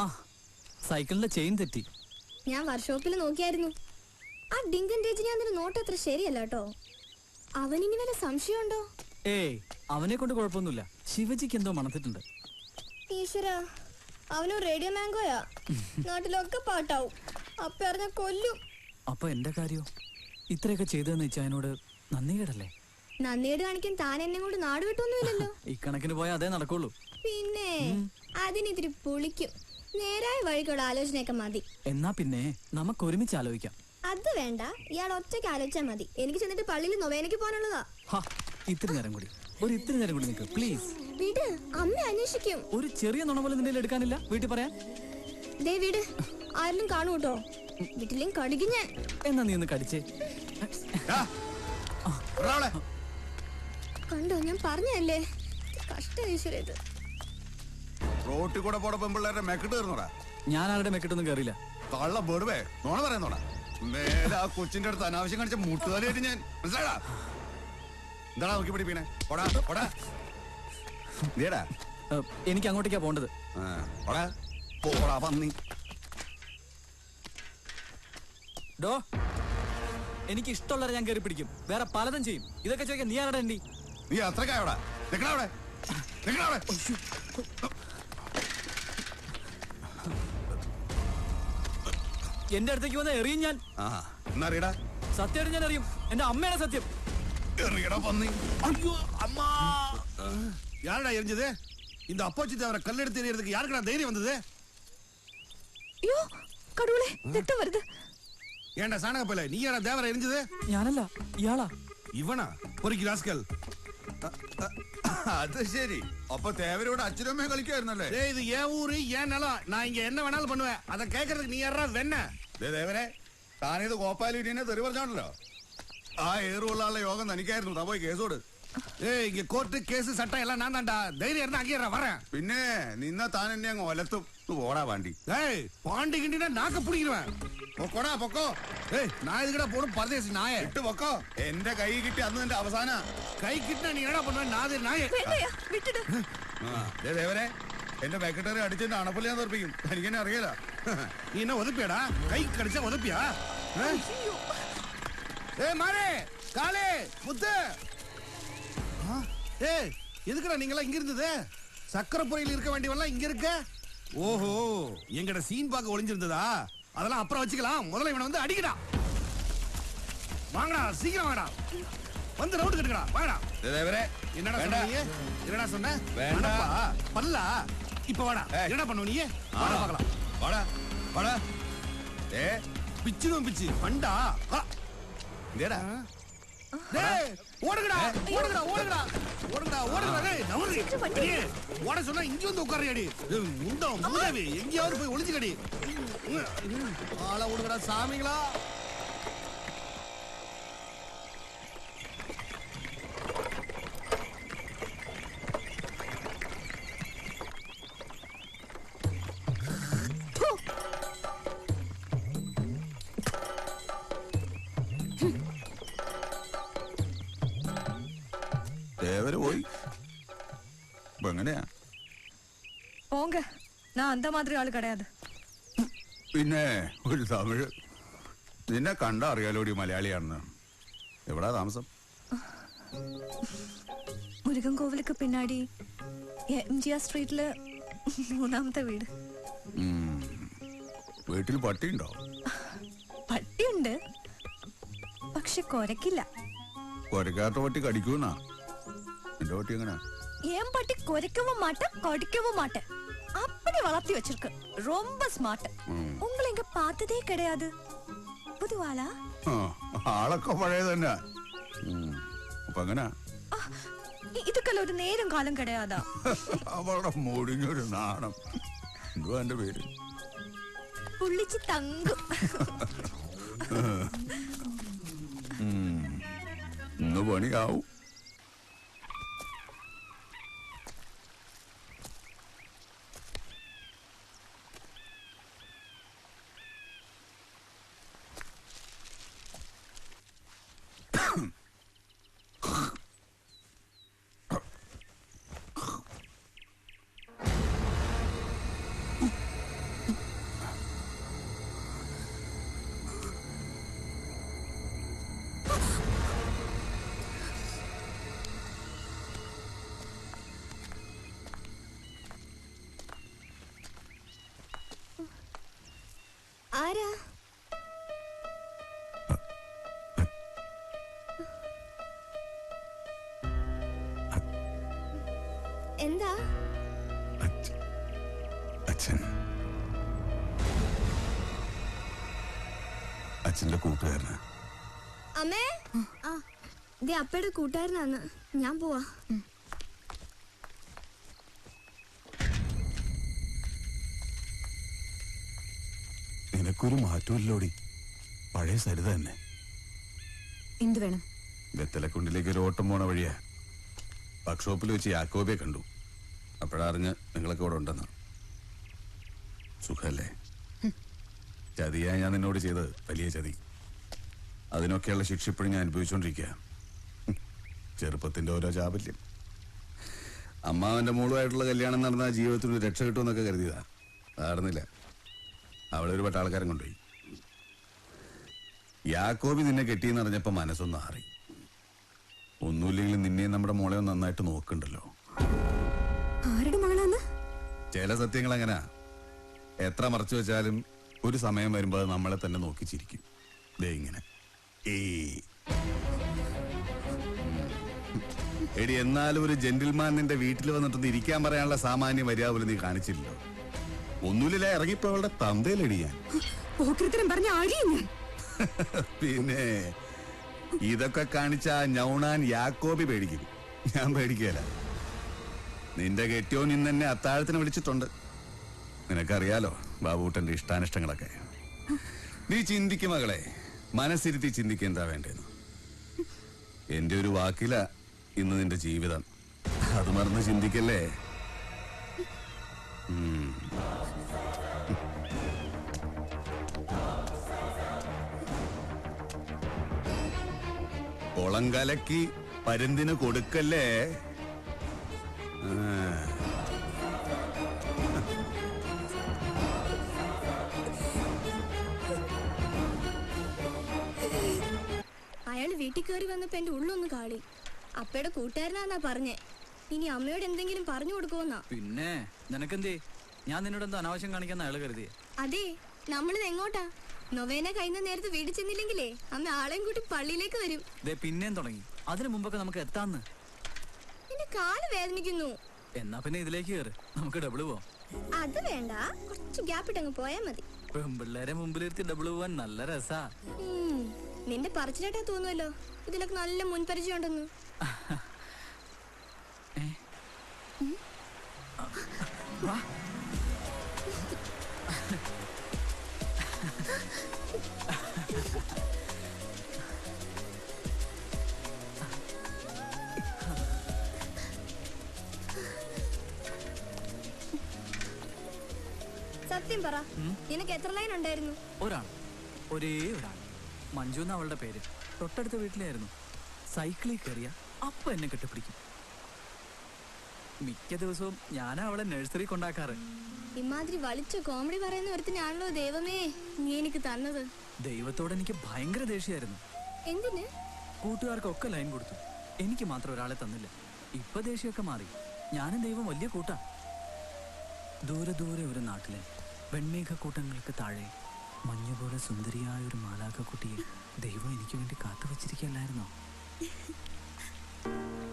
ആ സൈക്കിളിന്റെ ചെയിൻ തെറ്റി. ഞാൻ വർക്ക്ഷോപ്പിൽ നോക്കിയായിരുന്നു. ആ ഡിങ്കൻ അതിന് നോട്ട് അത്ര ശരിയല്ല കേട്ടോ. അവനിനി വല്ല സംശയമുണ്ടോ? ഏയ് അവനെ കൊണ്ട് കുഴപ്പമൊന്നുമില്ല. ശിവജിക്ക് എന്തോ മണത്തിട്ടുണ്ട്. ഈശ്വര അവനും റേഡിയോ മാംഗോയാ? നാട്ടിലൊക്കെ പാട്ടാവും. അപ്പൊ അറിഞ്ഞ കൊല്ലും. അപ്പൊ എന്റെ കാര്യോ? ഇത്രയൊക്കെ ചെയ്തതെന്ന് വെച്ചാൽ അതിനോട് നന്ദി കേടല്ലേ നന്ദിയേട് കാണിക്കാൻ താൻ എന്നെ കൊണ്ട് നാട് വിട്ടൊന്നുമില്ലല്ലോ ഈ കണക്കിന് പോയാൽ അതേ നടക്കുള്ളൂ. പിന്നെ അതിനിത്തിരി പൊളിക്കും. നേരായ വഴിക്കുള്ള ആലോചനയൊക്കെ മതി. എന്നാ പിന്നെ നമുക്ക് ഒരുമിച്ച് ആലോചിക്കാം. അത് വേണ്ട. ഇയാൾ ഒറ്റയ്ക്ക് ആലോചിച്ചാൽ മതി. എനിക്ക് ചെന്നിട്ട് പള്ളിയിൽ നൊവേനയ്ക്ക് പോകാനുള്ളതാ. ഇത്തിരി നേരം കൂടി. ഒരു ഇത്തിരി നേരം കൂടി നിൽക്ക് പ്ലീസ്. വിട് അമ്മ അന്വേഷിക്കും. ഒരു ചെറിയ നുണ പോലെ നിന്റെ എടുക്കാനില്ല? വീട്ടിൽ പറയാൻ? ദേ വീട് ആരെങ്കിലും കാണൂ കേട്ടോ. വീട്ടിലും കടിക്കും ഞാൻ. എന്നാ നീ ഒന്ന് കടിച്ചേ. കണ്ടോ ഞാൻ പറഞ്ഞല്ലേ കഷ്ടം ഈശ്വര ഇത്. റോട്ടിൽ കൂടെ പോടെ പെമ്പിള്ളേരുടെ മെക്കിട്ട് തീർന്നോടാ ഞാൻ ആരുടെ മെക്കിട്ടൊന്നും കയറിയില്ല. കള്ള ബേടുവേ നോണ പറയുന്നോടാ. മേലെ ആ കൊച്ചിന്റെ അടുത്ത് അനാവശ്യം കാണിച്ച മുട്ടുകാലിയായിട്ട് ഞാൻ മനസ്സിലാടാ എന്താടാ നോക്കി പിടിപ്പിക്കണേ. ഓടാ ഓടാ. നീടാ എനിക്ക് അങ്ങോട്ടേക്കാ പോണ്ടത്. ഓടാ. പോടാ പന്നി ഡോ എനിക്ക് ഇഷ്ടമുള്ളവരെ ഞാൻ കയറി പിടിക്കും. വേറെ പലതും ചെയ്യും. ഇതൊക്കെ ചോദിക്കാൻ നീ ആരുടെ നീ അത്രക്കായോടാ നിങ്ങളവിടെ അവിടെ. എന്റെ അടുത്തേക്ക് വന്ന് എറിയും ഞാൻ ആ എന്നറിയടാ സത്യമായിട്ട് ഞാൻ അറിയും എന്റെ അമ്മയാണ് സത്യം എറിയടാ പന്നി ஐயோ அம்மா யாரடா எரிஞ்சது இந்த அப்போச்சி தவிர கல்லெடுத்து எறியறதுக்கு யாருக்குடா தைரியம் வந்தது അയ്യോ കടൂളെ രക്തം വരുത് ஏன்டா சாணகப்பல நீ ஏடா தேவரை எரிஞ்சது ഞാനല്ല ഇയാളാ இவனா பொறுக்கி ராஸ்கல் അത് ശരി അപ്പൊ തേവരോട് അച്ഛനും അമ്മയും കളിക്കായിരുന്നല്ലേ டேய் இது என் ஊரு என் நிலம் நான் இங்க என்ன வேணாலும் பண்ணுவேன் அதை கேட்கறதுக்கு நீ யாரா வெண்ண ദേ ദേവരെ താനിത് കോപ്പാലിനെ തെറി പറഞ്ഞാണല്ലോ ആ ഏറുള്ള ആളുടെ യോഗം തനിക്കായിരുന്നു താ പോയി കേസോട് ഏയ് ഇങ്ങ കോർട്ട് കേസ് സട്ട എല്ലാം ഞാൻ തണ്ടാ ധൈര്യം ഇരുന്ന് അങ്ങേറ വരാം പിന്നെ നിന്ന താൻ എന്നെ അങ്ങ് ഒലത്തും പോടാ വാണ്ടി ഏയ് പാണ്ടി കിണ്ടിനെ നാക്ക പിടിക്കുവാൻ പൊക്കോടാ പൊക്കോ ഏയ് നാ ഇതിടെ പോടും പരദേശി നായ ഇട്ട് പൊക്കോ എന്റെ കൈ കിട്ടി അന്ന് നിന്റെ അവസാന കൈ കിട്ടണ നീ എടാ പൊണ്ണ നായ നായ ദേവരെ എന്റെ ബാക്കറ്ററി അടിച്ചെന്റെ അണപ്പല്ല ഞാൻ തെറിപ്പിക്കും എനിക്കെന്നെ അറിയില്ല നീ എന്നെ ഒതുപ്പിയടാ കൈ കടിച്ച ഒതുപ്പിയാ ഏ മാറേ കാളേ മുത്ത് ஏய் எதுக்குடா நீங்களாம் இங்க இருந்தது? சக்கரப்புறையில் இருக்க வேண்டியவெல்லாம் இங்க இருக்க? ஓஹோ எங்கட சீன் பாக்க ஒளிஞ்சிருந்ததா? அதெல்லாம் அப்புறம் வச்சுக்கலாம். முதல்ல இவனை வந்து அடிக்கடா. வாங்கடா சீக்கிரம் வாங்கடா. வந்து ரவுண்ட் கட்டுக்கடா. வாங்கடா. தேவரே என்னடா சொன்னீங்க? என்னடா சொன்ன? வேண்டாப்பா பல்லா. இப்ப வாடா. என்னடா பண்ணுவ நீ? வாடா பார்க்கலாம். வாடா. வாடா. ஏ பிச்சுடும் பிச்சு. பண்டா இங்கடா. டேய் ஓடுங்கடா ஓடுங்கடா ஓடுங்கடா. ஓடுங்கடா ஓடுங்கடா. டேய் ஓட சொன்னா இங்க வந்து உட்காரடி முண்டம் மூதேவி எங்கயாவது போய் ஒளிஞ்சுக்கடி. ஆளா ஓடுங்கடா சாமிங்களா. ഇപ്പൊ എങ്ങനെയാ போங்க நான் அந்த மாதிரி ஆளு கிடையாது പിന്നെ ഒരു തമിഴ് നിന്നെ കണ്ട അറിയാലോടി മലയാളിയാണെന്ന് എവിടാ താമസം മുരുകൻ കോവിലുക്ക് പിന്നാടി എം ജി ആർ സ്ട്രീറ്റില് മൂന്നാമത്തെ വീട് ഉം. വീട്ടിൽ പട്ടിയുണ്ടോ പട്ടിയുണ്ട് പക്ഷെ കൊരക്കില്ല കുരക്കാത്ത പട്ടി കടിക്കൂന്നാ എന്റെ പട്ടി എങ്ങനെയാ ஏன் பட்டி கொரைக்கவும் மாட்டேன் கடிக்கவும் மாட்டேன் அப்படி வளர்த்தி வச்சிருக்கு ரொம்ப ஸ்மார்ட் ம். உங்களை இங்க பார்த்ததே கிடையாது புதுவாளா ആ, ആളൊക്കെ പഴയ തന്നെ ഉം. അപ്പൊ എങ്ങനെയാ ആ, ഇ- ഇതൊക്കെല്ലാം ഒരു നേരം കാലം കിടയാതാ അവളുടെ മുടിഞ്ഞൊരു നാണം എന്തുവാ എന്റെ പേര് പുള്ളിച്ച് തങ്കും ഉം. ഇന്ന് പണിയാവും ആരാ? എന്താ? അച്ഛ- അച്ഛൻ. അച്ഛന്റെ കൂട്ടുകാരനാ. അമ്മേ? അപ്പയുടെ കൂട്ടുകാരനാന്ന് ഞാൻ പോവാ. നിനക്കൊരു മാറ്റമില്ലോടി പഴയ സരിത തന്നെ. എന്ത് വേണം? വെത്തലക്കുണ്ടിലേക്ക് ഒരു ഓട്ടം പോണ വഴിയാ. വർക്ക്ഷോപ്പിൽ വെച്ച് യാക്കോബിയെ കണ്ടു. അപ്പോഴറിഞ്ഞ് നിങ്ങളൊക്കെ ഇവിടെ ഉണ്ടെന്ന്. സുഖല്ലേ? ചതിയായി ഞാൻ നിന്നോട് ചെയ്തത് വലിയ ചതി. അതിനൊക്കെയുള്ള ശിക്ഷ ഇപ്പോഴും ഞാൻ അനുഭവിച്ചുകൊണ്ടിരിക്കുക ചെറുപ്പത്തിന്റെ ഓരോ ചാപല്യം. അമ്മാവന്റെ മോളുമായിട്ടുള്ള കല്യാണം നടന്ന ജീവിതത്തിൽ രക്ഷ കിട്ടുമെന്നൊക്കെ കരുതിയതാ. നടന്നില്ല അവിടെ ഒരു പട്ടാൾക്കാരൻ കൊണ്ടുപോയി. യാക്കോബി നിന്നെ കെട്ടിയെന്ന് അറിഞ്ഞപ്പോ മനസ്സൊന്ന് ആറി ഒന്നുമില്ലെങ്കിലും നിന്നെ നമ്മുടെ മോളെ നന്നായിട്ട് നോക്കുണ്ടല്ലോ. ചില സത്യങ്ങൾ അങ്ങനെ എത്ര മറച്ചു വെച്ചാലും ഒരു സമയം വരുമ്പോൾ അത് നമ്മളെ തന്നെ നോക്കിച്ചിരിക്കും. ദേ ഇങ്ങനെ. എടി എന്നാലും ഒരു ജെന്റിൽമാൻ നിന്റെ വീട്ടിൽ വന്നിട്ടൊന്ന് ഇരിക്കാൻ പറയാനുള്ള സാമാന്യ മര്യാദ പോലും നീ കാണിച്ചില്ലല്ലോ. ഒന്നുമില്ല ഇറങ്ങിപ്പോ അവളുടെ തന്തയിലടി ഞാൻ പോക്കൃത്തരം പറഞ്ഞ അഴിയും പിന്നെ ഇതൊക്കെ കാണിച്ച നൗണാൻ ഞൗണാൻ യാക്കോബി പേടിക്കും. ഞാൻ പേടിക്കല. നിന്റെ കെട്ടിയോൻ ഇന്ന് എന്നെ അത്താഴത്തിന് വിളിച്ചിട്ടുണ്ട്. നിനക്കറിയാലോ ബാബൂട്ടന്റെ ഇഷ്ടാനിഷ്ടങ്ങളൊക്കെ. നീ ചിന്തിക്കും മകളെ. മനസ്സിരുത്തി ചിന്തിക്കുക എന്താ വേണ്ടെന്ന്. എന്റെ ഒരു വാക്കില ഇന്ന് നിന്റെ ജീവിതം. അത് മറന്ന് ചിന്തിക്കല്ലേ? ഉം. കുളം കലക്കി പരുന്തിന് കൊടുക്കല്ലേ? അയാൾ അയാൾ വീട്ടിൽ കയറി വന്നപ്പോ എന്റെ ഉള്ളൊന്ന് കാളി. അപ്പയുടെ കൂട്ടുകാരനാന്നാ പറഞ്ഞേ. ഇനി അമ്മയോട് എന്തെങ്കിലും പറഞ്ഞു കൊടുക്കുമെന്നാ പിന്നെ നിനക്കെന്തേ? ഞാൻ നിന്നോട് എന്തോ അനാവശ്യം കാണിക്കാൻ അയാൾ കരുതി അതെ നമ്മളിത് എങ്ങോട്ടാ നൊവേന കഴിഞ്ഞ നേരത്തെ വീട്ടിൽ ചെന്നില്ലെങ്കിലേ അന്ന് ആളെയും കൂട്ടി പള്ളിയിലേക്ക് വരും. പിന്നെയും തുടങ്ങി. അതിനു മുമ്പൊക്കെ നമുക്ക് എത്താന്ന്. എന്റെ കാൽ വേദനിക്കുന്നു. എന്നാ പിന്നെ ഇതിലേക്ക് കയറ് നമുക്ക് ഡബിൾ പോവാം. അത് വേണ്ട. കുറച്ച് ഗ്യാപ്പ് ഇട്ടങ്ങ് പോയാ മതി. പെമ്പിള്ളേരെ മുമ്പിലിരുത്തി ഡബിൾ പോവാൻ നല്ല രസാ. നിന്റെ പറച്ചിലേട്ടാ തോന്നുമല്ലോ ഇതിലൊക്കെ നല്ല മുൻപരിചയം ഉണ്ടെന്ന്? വാ. സത്യം പറ. നിനക്ക് എത്ര ലൈൻ ഉണ്ടായിരുന്നു? ഒരാൾ. ഒരേ ഒരാൾ. മഞ്ജു എന്ന അവളുടെ പേര്. തൊട്ടടുത്ത വീട്ടിലായിരുന്നു. സൈക്കിളിൽ കയറിയ അപ്പ എന്നെ കെട്ടിപ്പിടിക്കും. മിക്ക ദിവസവും ഞാനാ അവളെ നഴ്സറി കൊണ്ടാക്കാറ്. ഇമാതിരി വലിച്ച കോമഡി പറയുന്ന ഒരുത്തിനാണല്ലോ ദൈവമേ നീ എനിക്ക് തന്നത്. ദൈവത്തോട് എനിക്ക് ഭയങ്കര ദേഷ്യായിരുന്നു എന്തിന്? കൂട്ടുകാർക്കൊക്കെ ലൈൻ കൊടുത്തു. എനിക്ക് മാത്രം ഒരാളെ തന്നില്ല. ഇപ്പൊ ദേഷ്യമൊക്കെ മാറി. ഞാനും ദൈവം വലിയ കൂട്ടാ. ദൂരെ ദൂരെ ഒരു നാട്ടിലെ വെൺമേഘക്കൂട്ടങ്ങൾക്ക് താഴെ മഞ്ഞുപോലെ സുന്ദരിയായ ഒരു മാലാഖക്കുട്ടിയെ ദൈവം എനിക്ക് വേണ്ടി കാത്തു